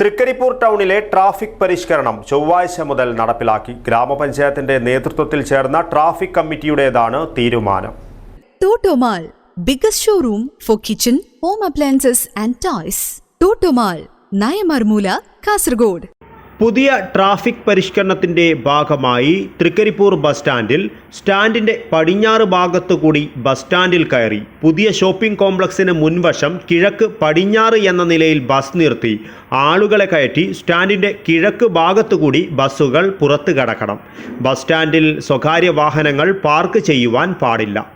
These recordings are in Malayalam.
തൃക്കരിപ്പൂർ ടൗണിലെ ട്രാഫിക് പരിഷ്കരണം ചൊവ്വാഴ്ച മുതൽ നടപ്പിലാക്കി. ഗ്രാമപഞ്ചായത്തിന്റെ നേതൃത്വത്തിൽ ചേർന്ന ട്രാഫിക് കമ്മിറ്റിയുടേതാണ് തീരുമാനം. Totomall biggest showroom for kitchen home appliances and toys. Totomall Nayamarmoola Kasaragod. പുതിയ ട്രാഫിക് പരിഷ്കരണത്തിന്റെ ഭാഗമായി തൃക്കരിപ്പൂർ ബസ് സ്റ്റാൻഡിൽ സ്റ്റാൻഡിന്റെ പടിഞ്ഞാറ് ഭാഗത്തുകൂടി ബസ് സ്റ്റാൻഡിൽ കയറി പുതിയ ഷോപ്പിംഗ് കോംപ്ലക്സിന് മുൻവശം കിഴക്ക് പടിഞ്ഞാറ് എന്ന നിലയിൽ ബസ് നിർത്തി ആളുകളെ കയറ്റി സ്റ്റാൻഡിന്റെ കിഴക്ക് ഭാഗത്തുകൂടി ബസ്സുകൾ പുറത്തു കടക്കണം. ബസ് സ്റ്റാൻഡിൽ സ്വകാര്യ വാഹനങ്ങൾ പാർക്ക് ചെയ്യുവാൻ പാടില്ല.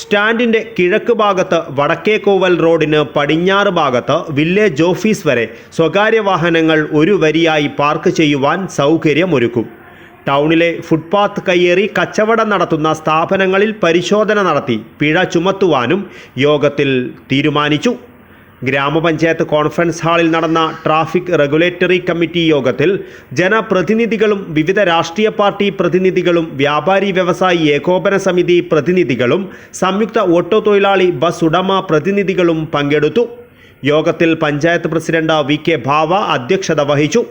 സ്റ്റാൻഡിന്റെ കിഴക്ക് ഭാഗത്ത് വടക്കേക്കോവൽ റോഡിന് പടിഞ്ഞാറ് ഭാഗത്ത് വില്ലേജ് ഓഫീസ് വരെ സ്വകാര്യ വാഹനങ്ങൾ ഒരു വരിയായി പാർക്ക് ചെയ്യുവാൻ സൗകര്യമൊരുക്കും. ടൗണിലെ ഫുട്പാത്ത് കയ്യേറി കച്ചവടം നടത്തുന്ന സ്ഥാപനങ്ങളിൽ പരിശോധന നടത്തി പിഴ ചുമത്തുവാനും യോഗത്തിൽ തീരുമാനിച്ചു. ഗ്രാമപഞ്ചായത്ത് കോൺഫറൻസ് ഹാളിൽ നടന്ന ട്രാഫിക് റെഗുലേറ്ററി കമ്മിറ്റി യോഗത്തിൽ ജനപ്രതിനിധികളും വിവിധ രാഷ്ട്രീയ പാർട്ടി പ്രതിനിധികളും വ്യാപാരി വ്യവസായി ഏകോപന സമിതി പ്രതിനിധികളും സംയുക്ത ഓട്ടോ തൊഴിലാളി ബസ് ഉടമ പ്രതിനിധികളും പങ്കെടുത്തു. യോഗത്തിൽ പഞ്ചായത്ത് പ്രസിഡന്റ് വി കെ ഭാവ അധ്യക്ഷത വഹിച്ചു.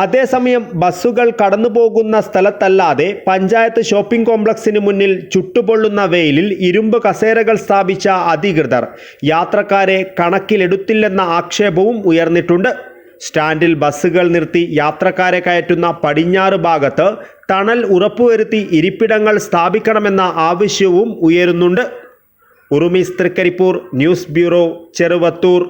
അതേസമയം ബസ്സുകൾ കടന്നുപോകുന്ന സ്ഥലത്തല്ലാതെ പഞ്ചായത്ത് ഷോപ്പിംഗ് കോംപ്ലക്സിന് മുന്നിൽ ചുട്ടുപൊള്ളുന്ന വെയിലിൽ ഇരുമ്പ് കസേരകൾ സ്ഥാപിച്ച അധികൃതർ. യാത്രക്കാരെ കണക്കിലെടുത്തില്ലെന്ന ആക്ഷേപവും ഉയർന്നിട്ടുണ്ട്. സ്റ്റാൻഡിൽ ബസ്സുകൾ നിർത്തി യാത്രക്കാരെ കയറ്റുന്ന പടിഞ്ഞാറ് ഭാഗത്ത് തണൽ ഉറപ്പുവരുത്തി ഇരിപ്പിടങ്ങൾ സ്ഥാപിക്കണമെന്ന ആവശ്യവും ഉയരുന്നുണ്ട്. Urumees Thrikaripur news bureau Cheruvathur.